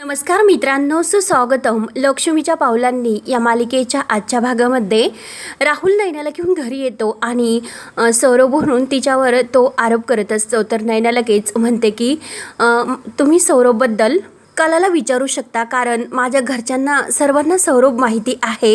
नमस्कार मित्रांनो सुस्वागतम. लक्ष्मीच्या पावलांनी या मालिकेच्या आजच्या भागामध्ये राहुल नैनाला घेऊन घरी येतो आणि सौरभ म्हणून तिच्यावर तो आरोप करत असतो. तर नैना लगेच म्हणते की तुम्ही सौरभबद्दल कलाला विचारू शकता कारण माझ्या घरच्यांना सर्वांना सौरभ माहिती आहे.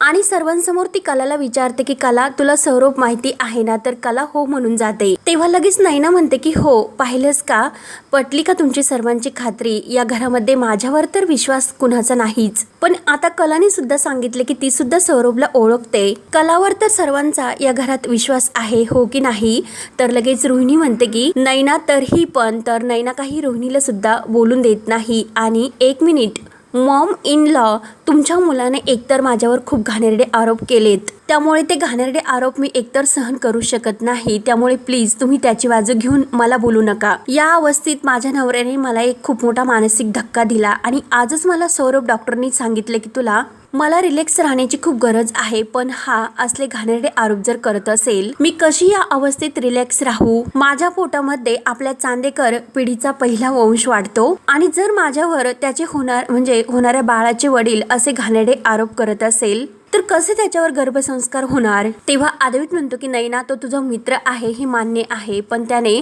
आणि सर्वांसमोर ती कलाला विचारते की कला तुला सौरभ माहिती आहे ना तर कला हो म्हणून जाते. तेव्हा लगेच नैना म्हणते की हो पाहिलंस का? पटली का तुमची सर्वांची खात्री? या घरामध्ये माझ्यावर तर विश्वास कुणाचा नाहीच. पण आता कलाने सुद्धा सांगितले की ती सुद्धा सौरभला ओळखते. कलावर तर सर्वांचा या घरात विश्वास आहे हो की नाही? तर लगेच रोहिणी म्हणते की नैना तरही पण तर नैना काही रोहिणीला सुद्धा बोलून देत नाही. आणि एक मिनिट मॉम इन लॉ तुमच्या मुलाने एकतर माझ्यावर खूप घाणेरडे आरोप केलेत. त्यामुळे ते घाणेरडे आरोप मी एकतर सहन करू शकत नाही. त्यामुळे प्लीज तुम्ही त्याची बाजू घेऊन मला बोलू नका. या अवस्थेत माझ्या नवऱ्याने मला एक खूप मोठा मानसिक धक्का दिला आणि आजच मला सौरभ डॉक्टरनी सांगितले की तुला मला रिलॅक्स राहण्याची खूप गरज आहे पण हा असले घाणेरडे आरोप जर करत असेल मी कशी या अवस्थेत रिलॅक्स राहू? माझ्या पोटामध्ये आपल्या चांदेकर पिढीचा पहिला वंश वाढतो आणि जर माझ्यावर त्याचे होणार म्हणजे होणाऱ्या बाळाचे वडील असे घाणेरडे आरोप करत असेल तर कसे त्याच्यावर गर्भसंस्कार होणार? तेव्हा आदवीत म्हणतो की नैना तो तुझा मित्र आहे हे मान्य आहे. पण त्याने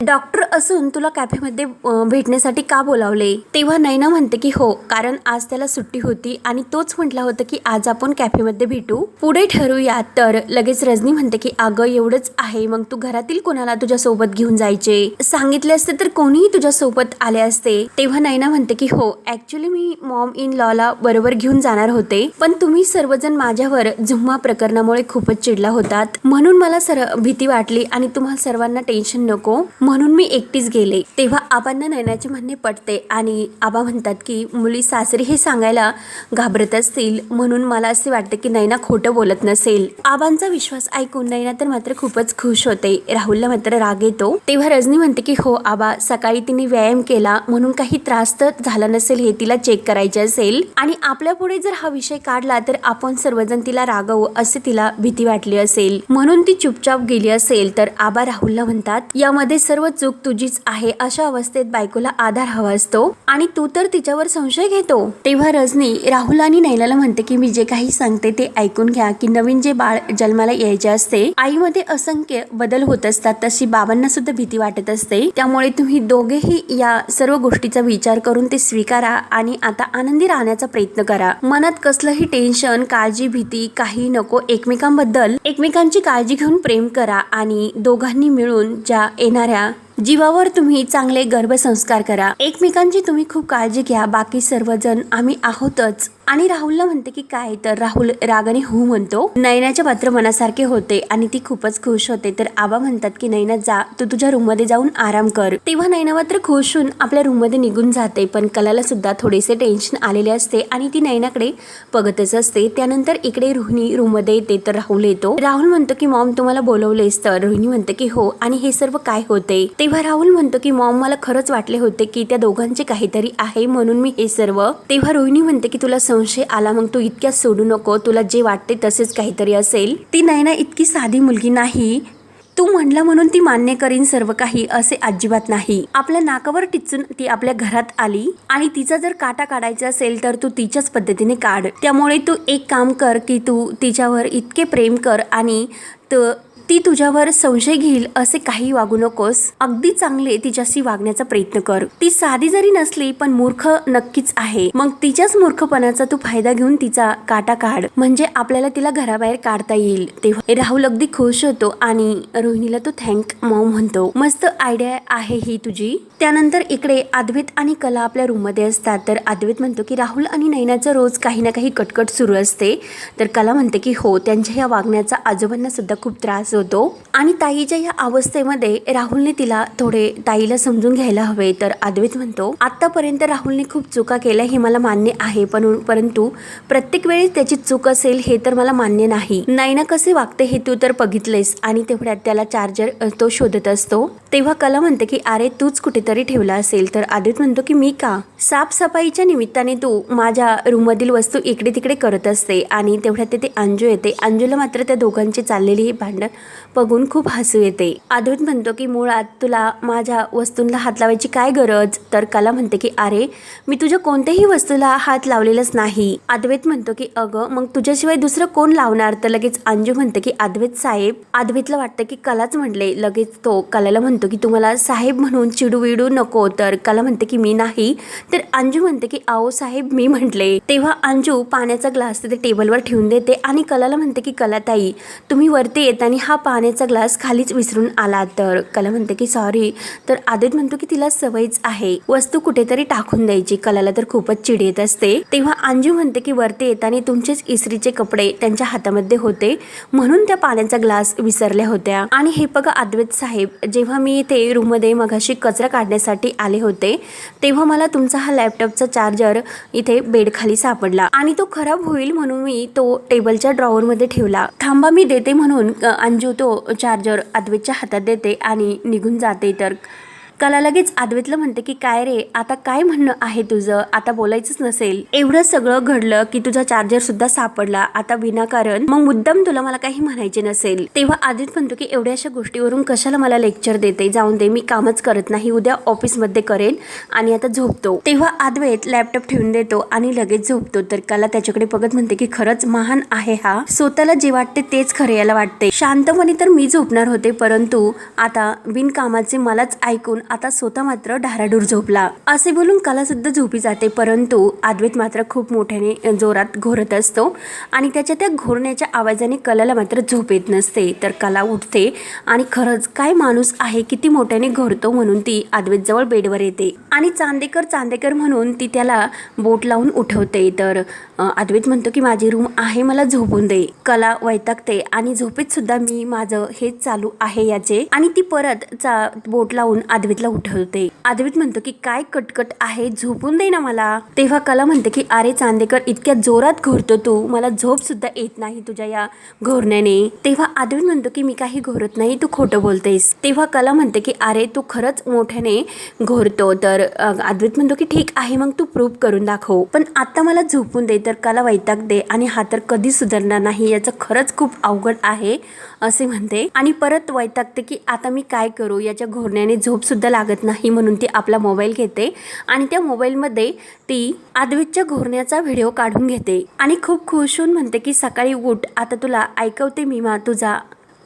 डॉक्टर असून तुला कॅफेमध्ये भेटण्यासाठी का बोलावले? तेव्हा नैना म्हणते की हो कारण आज त्याला सुट्टी होती आणि तोच म्हटला होता की आज आपण कॅफेमध्ये भेटू. पुढे ठरूया. तर लगेच रजनी म्हणते की अगं एवढंच आहे. मग तू घरातील कोणाला तुझ्या सोबत घेऊन जायचे? सांगितले असते तर कोणीही तुझ्या सोबत आले असते. तेव्हा नैना म्हणते की हो ऍक्च्युली मी मॉम इन लॉला बरोबर घेऊन जाणार होते. पण तुम्ही सर्वजण माझ्यावर झुम्मा प्रकरणामुळे खूपच चिडला होतात. म्हणून मला सर भीती वाटली आणि तुम्हाला सर्वांना टेन्शन नको. म्हणून मी एकटीच गेले. तेव्हा आबांना नैनाचे म्हणणे पटते आणि आबा म्हणतात की मुली सासरी हे सांगायला घाबरत असतील म्हणून मला असे वाटते की नैना खोटं बोलत नसेल. आबांचा विश्वास ऐकून नैना तर मात्र खूपच खुश होते. राहुलला मात्र राग येतो. तेव्हा रजनी म्हणते की हो आबा सकाळी तिने व्यायाम केला म्हणून काही त्रास तर झाला नसेल हे तिला चेक करायचे असेल. आणि आपल्या पुढे जर हा विषय काढला तर आपण सर्वजण तिला रागवू असे तिला भीती वाटली असेल. म्हणून ती चुपचाप गेली असेल. तर आबा राहुलला म्हणतात यामध्ये सर सर्व चूक तुझीच आहे अशा अवस्थेत बायकोला आधार हवा असतो आणि तू तर तिच्यावर संशय घेतो. तेव्हा रजनी राहुल आणि नैलाला म्हणते की मी जे काही सांगते ते ऐकून घ्या की नवीन जे बाळ जन्माला यायचे असते आईमध्ये असंख्य बदल होत असतात. तशी बाबांना सुद्धा भीती वाटत असते. त्यामुळे तुम्ही दोघेही या सर्व गोष्टीचा विचार करून ते स्वीकारा आणि आता आनंदी राहण्याचा प्रयत्न करा. मनात कसलंही टेन्शन काळजी भीती काही नको. एकमेकांबद्दल एकमेकांची काळजी घेऊन प्रेम करा आणि दोघांनी मिळून ज्या येणाऱ्या जीवावर तुम्ही चांगले गर्भसंस्कार करा. एकमेकांची तुम्ही खूप काळजी घ्या. बाकी सर्वजण आम्ही आहोतच. आणि राहुलला म्हणते की काय तर राहुल रागाने हो म्हणतो नैनाच्या पात्र मनासारखे होते आणि ती खूपच खुश होते. तर आबा म्हणतात की नैना जा तू तुझ्या रूममध्ये जाऊन आराम कर. तेव्हा नैना मात्र खुश होऊन आपल्या रूममध्ये निघून जाते पण कलाला सुद्धा थोडेसे टेन्शन आलेले असते आणि ती नैनाकडे बघतच असते. त्यानंतर इकडे रोहिणी रूममध्ये येते तर राहुल येतो. राहुल म्हणतो की मॉम तुम्हाला बोलवलेस. तर रोहिणी म्हणते की हो. आणि हे सर्व काय होते? तेव्हा राहुल म्हणतो की मॉम मला खरंच वाटले होते की त्या दोघांचे काहीतरी आहे म्हणून मी हे सर्व. तेव्हा रोहिणी म्हणते की तुला संशय आला मग तू इतक्यात सोडू नको. तुला जे वाटते तसेच काहीतरी असेल. ती नैना इतकी साधी मुलगी नाही. तू म्हणलं म्हणून ती मान्य करीन सर्व काही असे अजिबात नाही. आपल्या नाकावर टिचून ती आपल्या घरात आली. आणि तिचा जर काटा काढायचा असेल तर तू तिच्याच पद्धतीने काढ. त्यामुळे तू एक काम कर की तू तिच्यावर इतके प्रेम कर आणि त- ती तुझ्यावर संशय घेईल असे काही वागू नकोस. अगदी चांगले तिच्याशी वागण्याचा प्रयत्न कर. ती साधी जरी नसली पण मूर्ख नक्कीच आहे. मग तिच्याच मूर्खपणाचा तू फायदा घेऊन तिचा काटा काढ. म्हणजे आपल्याला तिला घराबाहेर काढता येईल. तेव्हा राहुल अगदी खुश होतो आणि रोहिणीला तो थँक मॉम म्हणतो. मस्त आयडिया आहे ही तुझी. त्यानंतर इकडे अद्वैत आणि कला आपल्या रूममध्ये असतात. तर अद्वैत म्हणतो की राहुल आणि नैनाचं रोज काही ना काही कटकट सुरू असते. तर कला म्हणते की हो त्यांच्या या वागण्याचा आजोबांना सुद्धा खूप त्रास होतो आणि ताईच्या या अवस्थेमध्ये राहुलने तिला थोडे ताईला समजून घ्यायला हवे. तर अद्वैत म्हणतो आतापर्यंत राहुलने खूप चुका केल्या हे मला मान्य आहे. पण परंतु प्रत्येक वेळी त्याची चूक असेल हे तर मला मान्य नाही. नैना कसे वागते हे तू तर बघितलेस आणि तेवढ्यात त्याला चार्जर तो शोधत असतो. तेव्हा कला म्हणते की अरे तूच कुठेतरी ठेवला असेल. तर आदित म्हणतो की मी का? साफसफाईच्या निमित्ताने तू माझ्या रूममधील वस्तू इकडे तिकडे करत असते. आणि तेवढ्यात ते अंजू येते. अंजूला मात्र त्या दोघांची चाललेली ही भांडण बघून खूप हसू येते. अद्वैत म्हणतो की मुळात तुला माझ्या वस्तूंना हात लावायची काय गरज? तर कला म्हणते की अरे मी तुझ्या कोणत्याही वस्तूला हात लावलेलाच नाही. अद्वैत म्हणतो की अगं मग तुझ्याशिवाय दुसरं कोण लावणार? तर लगेच अंजू म्हणते की अद्वैत साहेब. अद्वैतला वाटतं की कलाच म्हटले लगेच तो कलाला म्हणतो की तुम्हाला साहेब म्हणून चिडू विडू नको. तर कला म्हणते की मी नाही. तर अंजू म्हणते की आओ साहेब मी म्हटले. तेव्हा अंजू पाण्याचा ग्लास तिथे टेबलवर ठेवून देते आणि कलाला म्हणते की कलाताई तुम्ही वरती येत आणि हा पाण्याचा ग्लास खालीच विसरून आला तर कला म्हणते की सॉरी. तर आदित म्हणतो की तिला सवयच आहे. वस्तू कुठेतरी टाकून द्यायची. कलाला तर खूपच चिड येत असते. तेव्हा अंजू म्हणते की वरती येताना तुमचेच इस्त्रीचे कपडे त्यांच्या हातामध्ये होते. म्हणून त्या पाण्याचा ग्लास विसरल्या होत्या. आणि हे बघा अद्वैत साहेब जेव्हा मी इथे रूममध्ये मगाशी कचरा काढण्यासाठी आले होते तेव्हा मला तुमचा हा लॅपटॉपचा चार्जर इथे बेडखाली सापडला. आणि तो खराब होईल म्हणून मी तो टेबलच्या ड्रॉवरमध्ये ठेवला. थांबा मी देते म्हणून अंजू अंजू तो चार्जर अद्वैतच्या हातात देते आणि निघून जाते तर कला लगेच अद्वैतला म्हणते की काय रे आता काय म्हणणं आहे तुझं? आता बोलायचंच नसेल. एवढं सगळं घडलं की तुझा चार्जर सुद्धा सापडला. आता विनाकारण मग मुद्दाम तुला मला काही म्हणायचे नसेल. तेव्हा आदित म्हणतो की एवढ्याशा गोष्टीवरून कशाला मला लेक्चर देते? जाऊन दे मी कामच करत नाही. उद्या ऑफिसमध्ये करेन आणि आता झोपतो. तेव्हा अद्वैत लॅपटॉप ठेवून देतो आणि लगेच झोपतो. तर कला त्याच्याकडे बघत म्हणते की खरंच महान आहे हा. स्वतःला जे वाटते तेच खरे याला वाटते. शांतपणे तर मी झोपणार होते परंतु आता बिनकामाचे मलाच ऐकून आता स्वतः मात्र ढाराडूर झोपला. असे बोलून कला सुद्धा झोपी जाते परंतु अद्वैत मात्र खूप मोठ्याने जोरात घोरत असतो आणि त्याच्या त्या घोरण्याच्या आवाजाने कलाला मात्र झोप येत नसते. तर कला उठते आणि खरंच काय माणूस आहे किती मोठ्याने घोरतो म्हणून ती अद्वैतजवळ बेडवर येते. आणि चांदेकर चांदेकर म्हणून ती त्याला बोट लावून उठवते. तर अद्वैत म्हणतो की माझी रूम आहे मला झोपून दे. कला वैतागते आणि झोपेत सुद्धा मी माझं हेच चालू आहे याचे. आणि ती परत चा बोट लावून अद्वैतला उठवते. अद्वैत म्हणतो की काय कटकट आहे झोपून दे ना मला. तेव्हा कला म्हणते की अरे चांदेकर इतक्या जोरात घोरतो तू. मला झोप सुद्धा येत नाही तुझ्या या घोरण्याने. तेव्हा अद्वैत म्हणतो की मी काही घोरत नाही तू खोटं बोलतेस. तेव्हा कला म्हणते की अरे तू खरंच मोठ्याने घोरतो. तर अ, अद्वैत म्हणतो की ठीक आहे मग तू प्रूव्ह करून दाखव. पण आता मला झोपून दे तर वैताग दे आणि हा तर कधी सुधारणार नाही याचं खरंच खूप अवघड आहे असे म्हणते. आणि परत वैतागते की आता मी काय करू? याच्या घोरण्याने झोपसुद्धा लागत नाही म्हणून ती आपला मोबाईल घेते आणि त्या मोबाईलमध्ये ती अद्वैतच्या घोरण्याचा व्हिडिओ काढून घेते. आणि खूप खुश होऊन म्हणते की सकाळी उठ आता तुला ऐकवते मी मा तुझा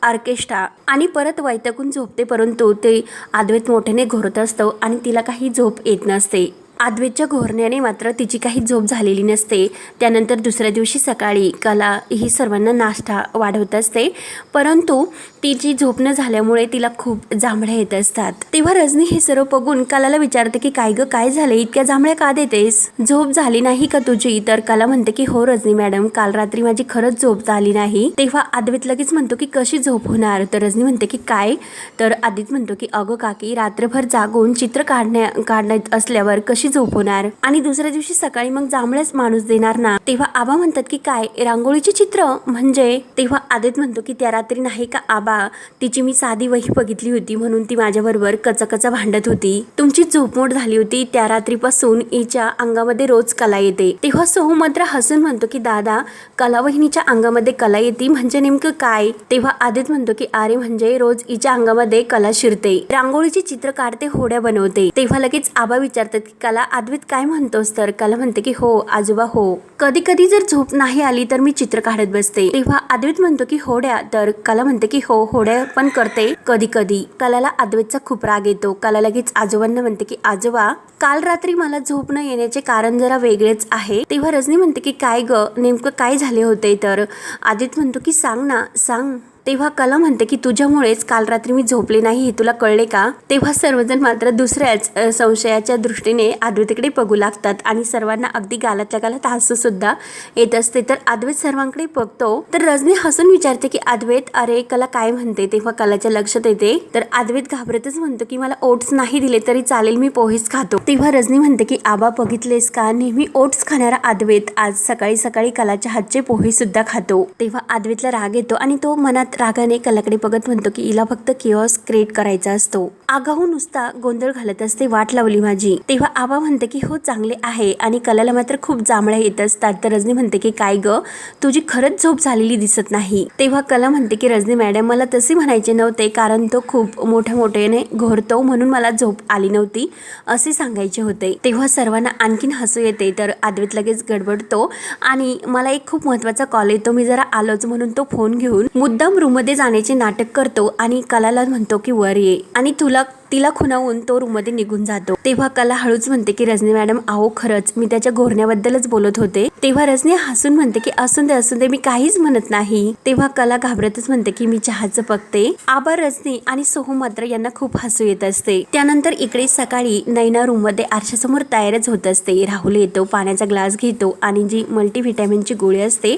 ऑर्केस्ट्रा. आणि परत वैतकून झोपते परंतु ते आदवेत मोठ्याने घोरत असतो आणि तिला काही झोप येत नसते. आद्वेच्या घोरण्याने मात्र तिची काही झोप झालेली नसते. त्यानंतर दुसऱ्या दिवशी सकाळी कला ही सर्वांना नाश्ता वाढवत असते. परंतु तिची झोप न झाल्यामुळे तिला खूप जांभळ्या येत असतात. तेव्हा रजनी हे सर्व बघून कलाला विचारते की काय ग काय झाले? इतक्या जांभळ्या का देतेस? झोप झाली नाही का तुझी? तर कला म्हणते की हो रजनी मॅडम काल रात्री माझी खरंच झोप झाली नाही. तेव्हा आद्वेत लगेच म्हणतो की कशी झोप होणार? तर रजनी म्हणते की काय? तर आदित म्हणतो की अगं काकी रात्रभर जागून चित्र काढण्या काढण्यात असल्यावर कशी झोप होणार आणि दुसऱ्या दिवशी सकाळी मग जांभळ्याच माणूस देणार ना. तेव्हा आबा म्हणतात की काय रांगोळीचे चित्र? म्हणजे? तेव्हा आदित म्हणतो की त्या रात्री नाही का आबा तिची मी साधी वही बघितली होती म्हणून ती माझ्याबरोबर कचाकचा भांडत होती. तुमची झोपमोड झाली होती त्या रात्रीपासून हिच्या अंगामध्ये रोज कला येते. तेव्हा सोहू मात्र हसून म्हणतो की दादा कला वहिनीच्या अंगामध्ये कला येते म्हणजे नेमकं काय? तेव्हा आदित म्हणतो की अरे म्हणजे रोज हिच्या अंगामध्ये कला शिरते. रांगोळीची चित्र काढते होड्या बनवते. तेव्हा लगेच आबा विचारतात की कला मला अद्वैत काय म्हणतोस तर? कला म्हणते की हो आजोबा हो. कधी कधी जर झोप नाही आली तर मी चित्र काढत बसते. तेव्हा अद्वैत म्हणतो की होड्या तर कला म्हणते की हो होड्या पण करते. कधी कधी कलाला अद्वैतचा खूप राग येतो. कला लगेच आजोबांना म्हणते की आजोबा काल रात्री मला झोप न येण्याचे कारण जरा वेगळेच आहे. तेव्हा रजनी म्हणते की काय ग? नेमकं काय झाले होते? तर आदित म्हणतो की सांग ना सांग. तेव्हा कला म्हणते की तुझ्यामुळेच काल रात्री मी झोपले नाही हे तुला कळले का? तेव्हा सर्वजण मात्र दुसऱ्याच संशयाच्या दृष्टीने अद्वैतकडे बघू लागतात आणि सर्वांना अगदी गालातल्या गालात हसू सुद्धा येत असते. तर अद्वैत सर्वांकडे बघतो तर रजनी हसून विचारते की अद्वैत अरे कला काय म्हणते? तेव्हा कलाच्या लक्षात येते. तर अद्वैत घाबरतच म्हणतो की मला ओट्स नाही दिले तरी चालेल मी पोहेच खातो. तेव्हा रजनी म्हणते की आबा बघितलेस का? नेहमी ओट्स खाणारा अद्वैत आज सकाळी सकाळी कलाच्या हातचे पोहे सुद्धा खातो. तेव्हा अद्वैतला राग येतो आणि तो मनात रागाने कलाकडे बघत म्हणतो की हिला फक्त किओस क्रिएट करायचा असतो. आगाहू नुसता गोंधळ घालत असते वाट लावली माझी. तेव्हा आबा म्हणते की हो चांगले आहे आणि कलाला मात्र खूप जांभळ्या येत असतात. तर रजनी म्हणते की काय ग? तुझी खरंच झोप झालेली दिसत नाही. तेव्हा कला म्हणते की रजनी मॅडम मला तसे म्हणायचे नव्हते कारण तो खूप मोठ्या मोठ्याने घोरतो म्हणून मला झोप आली नव्हती असे सांगायचे होते. तेव्हा सर्वांना आणखीन हसू येते तर आद्वित लगेच गडबडतो आणि मला एक खूप महत्त्वाचा कॉल येतो मी जरा आलोच म्हणून तो फोन घेऊन मुद्दाम रूममध्ये जाण्याचे नाटक करतो आणि कलाला म्हणतो की वर ये. आणि तुला तिला खुणावून तो रूममध्ये निघून जातो. तेव्हा कला हळूच म्हणते की रजनी मॅडम आहो खरंच मी त्याच्या घोरण्याबद्दलच बोलत होते. तेव्हा रजनी हसून म्हणते की असून दे असून दे मी काहीच म्हणत नाही. तेव्हा कला घाबरतच म्हणते की मी चहाचं बघते आबार रजनी आणि सोहम मात्र यांना खूप हसू येत असते. त्यानंतर इकडे सकाळी नैना रूममध्ये आरशासमोर तयारच होत असते. राहुल येतो पाण्याचा ग्लास घेतो आणि जी मल्टीव्हिटॅमिनची गोळी असते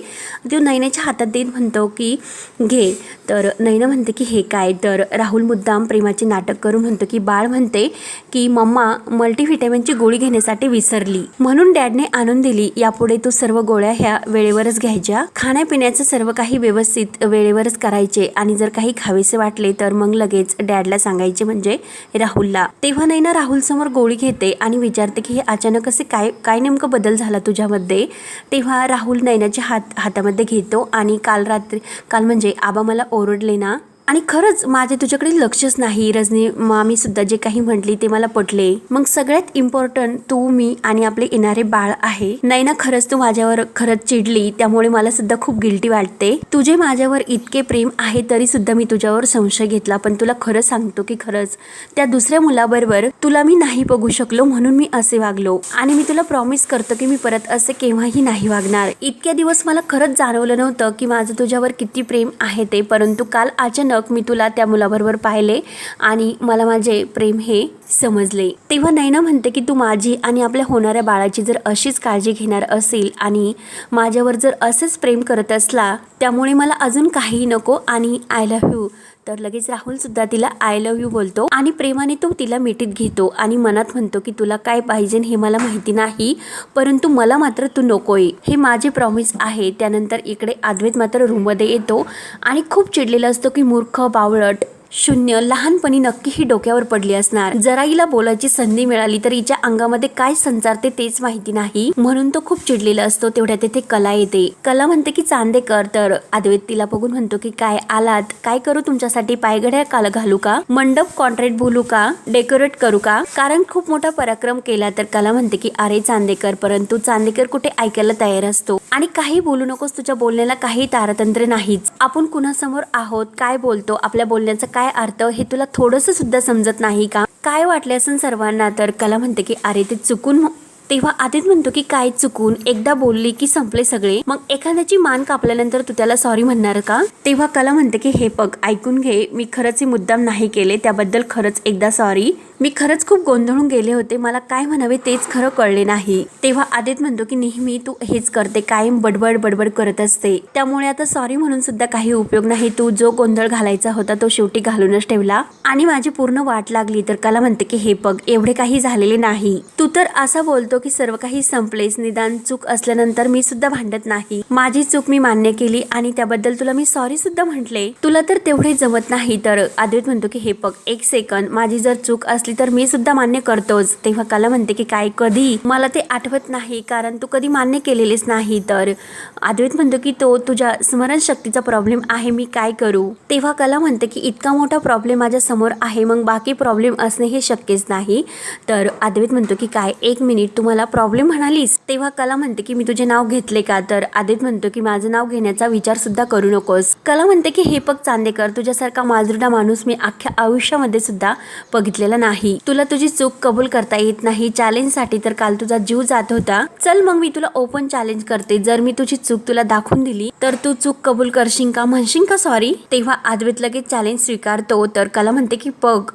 ती नैनाच्या हातात देत म्हणतो की घे. तर नैना म्हणते की हे काय? तर राहुल मुद्दाम प्रेमाचे नाटक करून म्हणतो की बाळ म्हणते की मम्मा मल्टीव्हिटॅमिनची गोळी घेण्यासाठी विसरली. म्हणून डॅडने आणून दिली. यापुढे तू सर्व गोळ्या ह्या वेळेवरच घ्यायच्या. खाण्यापिण्याचं सर्व काही व्यवस्थित वेळेवरच करायचे. आणि जर काही खावेसे वाटले तर मग लगेच डॅडला सांगायचे म्हणजे राहुलला. तेव्हा नैना राहुल समोर गोळी घेते आणि विचारते की हे अचानक असे काय काय नेमकं बदल झाला तुझ्यामध्ये? तेव्हा राहुल नैनाच्या हात हातामध्ये घेतो आणि काल रात्री काल म्हणजे आबा मला ओरडले ना आणि खरंच माझे तुझ्याकडे लक्षच नाही. रजनी मामी सुद्धा जे काही म्हटली ते मला पटले. मग सगळ्यात इम्पॉर्टंट तू मी आणि आपले येणारे बाळ आहे. नाही ना खरंच तू माझ्यावर खरंच चिडली त्यामुळे मला सुद्धा खूप गिल्टी वाटते. तुझे माझ्यावर इतके प्रेम आहे तरी सुद्धा मी तुझ्यावर संशय घेतला पण तुला खरंच सांगतो की खरंच त्या दुसऱ्या मुलाबरोबर तुला मी नाही बघू शकलो म्हणून मी असे वागलो. आणि मी तुला प्रॉमिस करतो की मी परत असे केव्हाही नाही वागणार. इतक्या दिवस मला खरंच जाणवलं नव्हतं की माझं तुझ्यावर किती प्रेम आहे ते परंतु काल अचानक मी तुला त्या मुलाबरोबर पाहिले आणि मला माझे प्रेम हे समजले. तेव्हा नैना म्हणते की तू माझी आणि आपल्या होणाऱ्या बाळाची जर अशीच काळजी घेणार असेल आणि माझ्यावर जर असंच प्रेम करत असला त्यामुळे मला अजून काहीही नको आणि आय लव्ह यू तर लगेच राहुल सुद्धा तिला आय लव्ह यू बोलतो आणि प्रेमाने तो तिला मिठीत घेतो आणि मनात म्हणतो की तुला काय पाहिजे हे मला माहिती नाही परंतु मला मात्र तू नकोय. हे माझे प्रॉमिस आहे. त्यानंतर इकडे आद्वेत मात्र रूममध्ये येतो आणि खूप चिडलेला असतो की मूर्ख बावळट. शून्य. लहानपणी नक्की ही डोक्यावर पडली असणार. जरा बोलायची संधी मिळाली तर हिच्या अंगामध्ये काय संचारते तेच माहिती नाही. म्हणून तो खूप चिडलेला असतो. तेवढ्या तेथे कला येते. कला म्हणते की चांदेकर. तर अद्वैत तिला बघून म्हणतो की काय आलात? काय करू तुमच्यासाठी? पायघड्या काल घालू का? मंडप कॉन्ट्रॅक्ट बोलू का? डेकोरेट करू का? कारण खूप मोठा पराक्रम केला तर कला म्हणते की अरे चांदेकर परंतु चांदेकर कुठे ऐकायला तयार असतो? आणि काही बोलू नकोस. तुझ्या बोलण्याला काही तारतंत्र्य नाहीच. आपण कुणासमोर आहोत? काय बोलतो? आपल्या बोलण्याचा काय अर्थ हे तुला थोडंसं सुद्धा समजत नाही का? काय वाटले असं सर्वांना? तर कला म्हणते की अरे ते चुकून तेव्हा आदित म्हणतो की काय चुकून एकदा बोलली की संपले सगळे? मग एखाद्याची मान कापल्यानंतर तू त्याला सॉरी म्हणणार का? तेव्हा कला म्हणते की हे पग ऐकून घे. मी खरंच हे मुद्दाम नाही केले. त्याबद्दल खरंच एकदा सॉरी मी खरंच खूप गोंधळून गेले होते. मला काय म्हणावे तेच खरं कळले नाही. तेव्हा आदित म्हणतो की नेहमी तू हेच करते. कायम बडबड बडबड करत असते. त्यामुळे आता सॉरी म्हणून सुद्धा काही उपयोग नाही. तू जो गोंधळ घालायचा होता तो शेवटी घालूनच ठेवला. आणि माझी पूर्ण वाट लागली. तर कला म्हणते की हे पग एवढे काही झालेले नाही. तू तर असा बोलतो की सर्व काही संपलेच. निदान चूक असल्यानंतर मी सुद्धा भांडत नाही. माझी चूक मी मान्य केली आणि त्याबद्दल तुला मी सॉरी सुद्धा म्हटले. तुला तर तेवढे जमत नाही. तर आदित म्हणतो की हे बघ एक सेकंद माझी जर चूक असली तर मी सुद्धा मान्य करतोच. तेव्हा कला म्हणते की काय कधी? मला ते आठवत नाही कारण तू कधी मान्य केलेलेच नाही. तर अद्वैत म्हणतो की तो तुझ्या स्मरणशक्तीचा प्रॉब्लेम आहे मी काय करू? तेव्हा कला म्हणते की इतका मोठा प्रॉब्लेम माझ्यासमोर आहे मग बाकी प्रॉब्लेम असणे हे शक्यच नाही. तर अद्वैत म्हणतो की काय? एक मिनिट मला प्रॉब्लेम म्हणालीस तेव्हा कला म्हणते की मी तुझे नाव घेतले का? तर आदित म्हणतो की माझं नाव घेण्याचा विचार सुद्धा करू नकोस. कला म्हणते की हे पग चांदेकर तुझ्यासारखा माजरुडा माणूस मी अख्ख्या आयुष्यामध्ये सुद्धा बघितलेला नाही. तुला तुझी चूक कबूल करता येत नाही. चॅलेंजसाठी तर काल तुझा जीव जात होता. चल मग मी तुला ओपन चॅलेंज करते. जर मी तुझी चूक तुला दाखवून दिली तर तू चूक कबूल करशील का? म्हणशील का? सॉरी तेव्हा आदवेत लगेच चॅलेंज स्वीकारतो. तर कला म्हणते की पग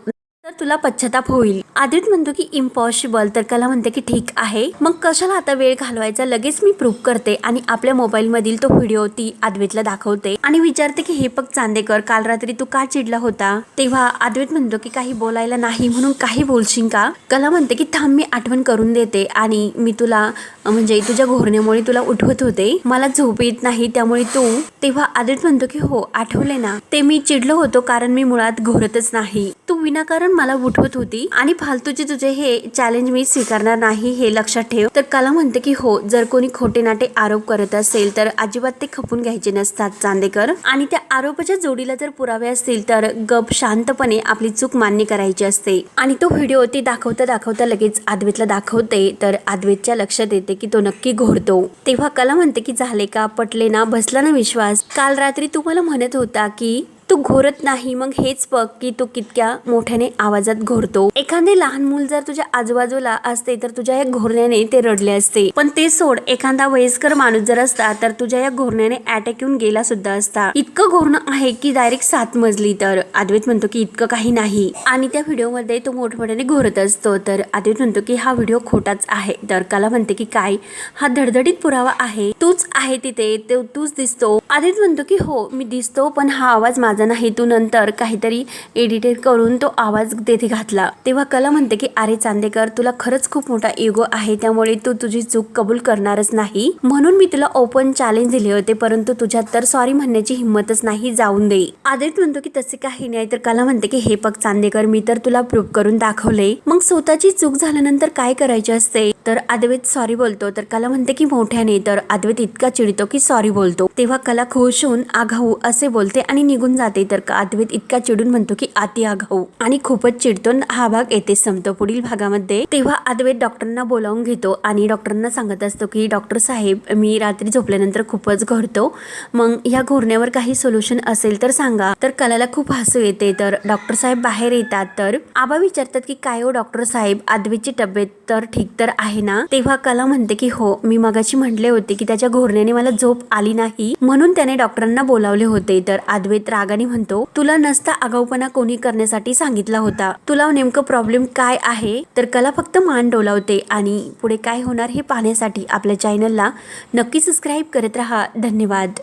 तर तुला पश्चाताप होईल. आदित म्हणतो की इम्पॉसिबल तर कला म्हणते की ठीक आहे. मग कशाला आता वेळ घालवायचा? लगेच मी प्रूव्ह करते आणि आपल्या मोबाईल मधील तो व्हिडिओ ती अद्वैतला दाखवते आणि विचारते की हे पग चांदेकर काल रात्री तू का चिडला होता? तेव्हा अद्वैत म्हणतो की काही बोलायला नाही म्हणून काही बोलशील का? कला म्हणते की थांब मी आठवण करून देते आणि मी तुला म्हणजे तुझ्या घोरण्यामुळे तुला उठवत होते. मला झोप येत नाही त्यामुळे तू तेव्हा आदित म्हणतो की हो आठवले ना. ते मी चिडलो होतो कारण मी मुळात घोरतच नाही. तू विनाकारण मला उठवत होती. आणि फालतूचे तुझे हे चॅलेंज मी स्वीकारणार नाही हे लक्षात ठेव. तर कला म्हणते की हो जर कोणी खोटे नाटे आरोप करत असेल तर अजिबात ते खपून घ्यायचे नसतात चांदेकर. आणि त्या आरोपाच्या जोडीला जर पुरावे असतील तर गप शांतपणे आपली चूक मान्य करायची असते. आणि तो व्हिडिओ ती दाखवता दाखवता लगेच आदवेतला दाखवते तर आदवेतच्या लक्षात येते की तो नक्की घोडतो. तेव्हा कला म्हणते की झाले का पटले ना बसला ना विश्वास. काल रात्री तू मला म्हणत होता की तू घोरत नाही मग हेच बघ की तू कितक्या मोठ्याने आवाजात घोरतो. एखादे लहान मूल जर तुझ्या आजूबाजूला असते तर तुझ्या या घोरण्याने ते रडले असते. पण ते सोड एखादा वयस्कर माणूस जर असता तर तुझ्या या घोरण्याने अटॅक येऊन गेला सुद्धा असता. इतकं घोरणं आहे की डायरेक्ट सात मजली तर अद्वैत म्हणतो की इतकं काही नाही. आणि त्या व्हिडिओमध्ये तो मोठमोठ्याने घोरत असतो तर अद्वैत म्हणतो की हा व्हिडिओ खोटाच आहे. तर कला म्हणते की काय? हा धडधडीत पुरावा आहे. तूच आहे तिथे तो तूच दिसतो. आदित म्हणतो की हो मी दिसतो पण हा आवाज माझा नाही तू नंतर काहीतरी एडिटेड करून तो आवाज तेथे घातला. तेव्हा कला म्हणते की अरे चांदेकर तुला खरंच खूप मोठा इगो आहे त्यामुळे तू तुझी चूक कबूल करणारच नाही. म्हणून मी तुला ओपन चॅलेंज दिले होते परंतु तुझ्यात तर सॉरी म्हणण्याची हिंमतच नाही जाऊन दे. आदित्य म्हणतो की तसे काही नाही. तर कला म्हणते की हे पग चांदेकर मी तर तुला प्रूव्ह करून दाखवले. मग स्वतःची चूक झाल्यानंतर काय करायचे असते? तर अद्वैत सॉरी बोलतो. तर कला म्हणते की मोठ्याने. तर अद्वैत इतका चिडतो की सॉरी बोलतो. तेव्हा कला खुश होऊन आघाऊ असे बोलते आणि निघून जाते. तर अद्वैत इतका चिडून म्हणतो की अति आघाऊ आणि खूपच चिडतो. हा भाग येथे संपतो. पुढील भागामध्ये तेव्हा अद्वैत डॉक्टरांना बोलावून घेतो आणि डॉक्टरांना सांगत असतो की डॉक्टर साहेब मी रात्री झोपल्यानंतर खूपच घोरतो. मग या घोरण्यावर काही सोल्युशन असेल तर सांगा. तर कलाला खूप हसू येते. तर डॉक्टर साहेब बाहेर येतात. तर आबा विचारतात की काय हो डॉक्टर साहेब? अद्वैतची तब्येत तर ठीक तर आहे ना? तेव्हा कला म्हणते की हो मी मगाशी म्हटले होते की त्याच्या घोरण्याने मला झोप आली नाही. म्हणून त्याने डॉक्टरांना बोलावले होते. तर अद्वैत रागाने म्हणतो तुला नसता आगाऊपणा कोणी करण्यासाठी सांगितला होता. तुला नेमकं प्रॉब्लेम काय आहे? तर कला फक्त मान डोलावते आणि पुढे काय होणार हे पाहण्यासाठी आपल्या चॅनलला नक्की सबस्क्राईब करत राहा. धन्यवाद.